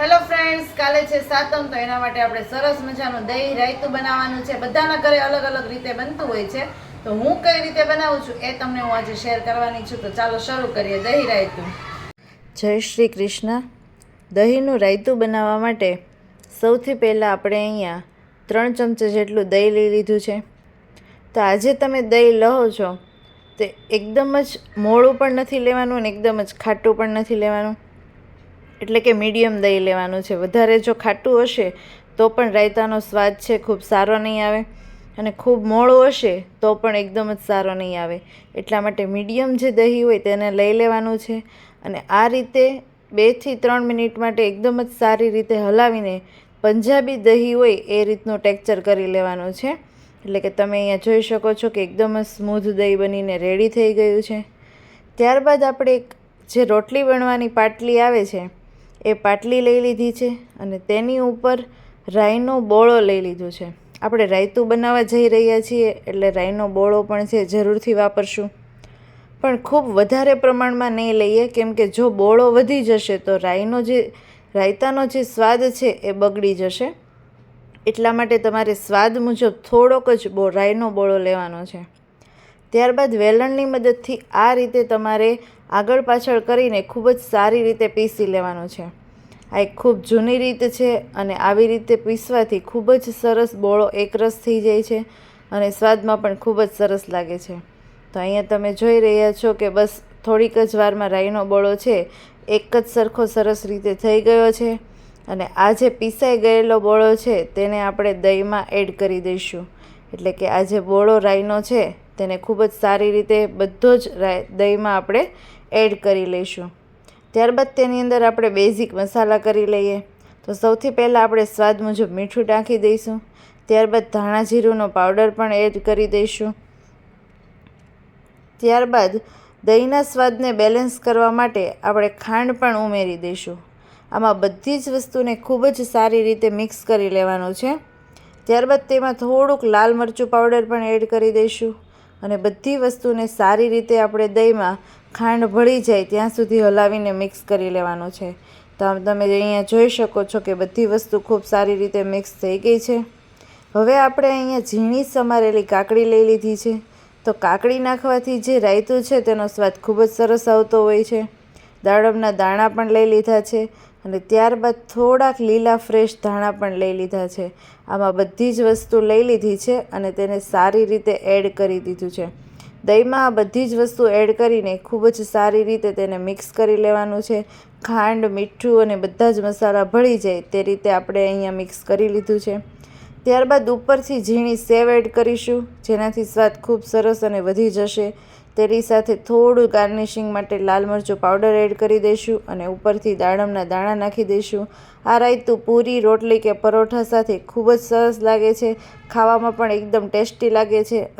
Hello friends કાલે છે સાતમ, તો એના માટે આપણે સરસ મજાનું દહીં રાયતું બનાવવાનું છે. બધાના ઘરે અલગ અલગ રીતે બનતું હોય છે. તો હું કઈ રીતે બનાવું છું એ તમને હું આજે શેર કરવાની છું. તો ચાલો શરૂ કરીએ દહીં રાયતું. જય શ્રી કૃષ્ણ. દહીંનું રાયતું બનાવવા માટે સૌથી પહેલાં આપણે અહીંયા ત્રણ ચમચા જેટલું દહીં લઈ લીધું છે. તો આજે તમે દહીં લો છો, તે એકદમ જ મોળું પણ નથી લેવાનું અને એકદમ જ ખાટું પણ નથી લેવાનું. એટલે કે મીડિયમ દહીં લેવાનું છે. વધારે જો ખાટું હશે, તો પણ રાયતાનો સ્વાદ છે, ખૂબ સારો નહીં આવે. અને ખૂબ મોળું હશે, તો પણ એકદમ જ સારો નહીં આવે. એટલા માટે મીડિયમ જે દહીં હોય તેને લઈ લેવાનું છે. અને આ રીતે બેથી ત્રણ મિનિટ માટે એકદમ જ સારી રીતે હલાવીને પંજાબી દહીં હોય એ રીતનું ટેક્ચર કરી લેવાનું છે. એટલે કે તમે અહીંયા જોઈ શકો છો કે એકદમ જ સ્મૂધ દહીં બનીને રેડી થઈ ગયું છે. ત્યારબાદ આપણે એક જે રોટલી વણવાની પાટલી આવે છે એ પાટલી લઈ લીધી છે અને તેની ઉપર રાઈનો બોળો લઈ લીધો છે. આપણે રાયતું બનાવવા જઈ રહ્યા છીએ એટલે રાઈનો બોળો પણ છે, જરૂરથી વાપરશું. પણ ખૂબ વધારે પ્રમાણમાં નહીં લઈએ, કેમ કે જો બોળો વધી જશે તો રાઈનો જે, રાયતાનો જે સ્વાદ છે એ બગડી જશે. એટલા માટે તમારે સ્વાદ મુજબ થોડોક જ બો, રાઈનો બોળો લેવાનો છે. ત્યારબાદ વેલણની મદદથી આ રીતે તમારે આગળ પાછળ કરીને ખૂબ જ સારી રીતે પીસી લેવાનું છે. આ એક ખૂબ જૂની રીત છે અને આવી રીતે પીસવાથી ખૂબ જ સરસ બોળો એકરસ થઈ જાય છે અને સ્વાદમાં પણ ખૂબ જ સરસ લાગે છે. તો અહીંયા તમે જોઈ રહ્યા છો કે બસ થોડીક જ વારમાં રાઈનો બોળો છે, એક જ સરખો સરસ રીતે થઈ ગયો છે અને આ જે પીસાઈ ગયેલો બોળો છે તેને આપણે દહીંમાં એડ કરી દઈશું. એટલે કે આ જે બોળો રાઈનો છે તેને ખૂબ જ સારી રીતે બધો જ દહીંમાં આપણે એડ કરી લઈશું. ત્યારબાદ તેની અંદર આપણે બેઝિક મસાલા કરી લઈએ. તો સૌથી પહેલાં આપણે સ્વાદ મુજબ મીઠું નાખી દઈશું. ત્યારબાદ ધાણા જીરુંનો પાવડર પણ એડ કરી દઈશું. ત્યારબાદ દહીંના સ્વાદને બેલેન્સ કરવા માટે આપણે ખાંડ પણ ઉમેરી દઈશું. આમાં બધી જ વસ્તુને ખૂબ જ સારી રીતે મિક્સ કરી લેવાનું છે. ત્યારબાદ તેમાં થોડુંક લાલ મરચું પાવડર પણ એડ કરી દઈશું. અને બધી વસ્તુને સારી રીતે આપણે દહીંમાં ખાંડ ભળી જાય ત્યાં સુધી હલાવીને મિક્સ કરી લેવાનું છે. તો તમે અહીંયા જોઈ શકો છો કે બધી વસ્તુ ખૂબ સારી રીતે મિક્સ થઈ ગઈ છે. હવે આપણે અહીંયા ઝીણી સમારેલી કાકડી લઈ લીધી છે. તો કાકડી નાખવાથી જે રાયતું છે તેનો સ્વાદ ખૂબ જ સરસ આવતો હોય છે. દાડમના દાણા પણ લઈ લીધા છે અને ત્યારબાદ થોડાક લીલા ફ્રેશ ધાણા પણ લઈ લીધા છે. આમાં બધી જ વસ્તુ લઈ લીધી છે અને તેને સારી રીતે એડ કરી દીધું છે. દહીંમાં આ બધી જ વસ્તુ એડ કરીને ખૂબ જ સારી રીતે તેને મિક્સ કરી લેવાનું છે. ખાંડ, મીઠું અને બધા જ મસાલા ભળી જાય તે રીતે આપણે અહીંયા મિક્સ કરી લીધું છે. ત્યારબાદ ઉપરથી ઝીણી સેવ એડ કરીશું, જેનાથી સ્વાદ ખૂબ સરસ અને વધી જશે. તેની સાથે થોડું ગાર્નિશિંગ માટે લાલ મરચું પાવડર એડ કરી દઈશું અને ઉપરથી દાડમના દાણા નાખી દઈશું. આ રાયતું પૂરી, રોટલી કે પરોઠા સાથે ખૂબ જ સરસ લાગે છે. ખાવામાં પણ એકદમ ટેસ્ટી લાગે છે.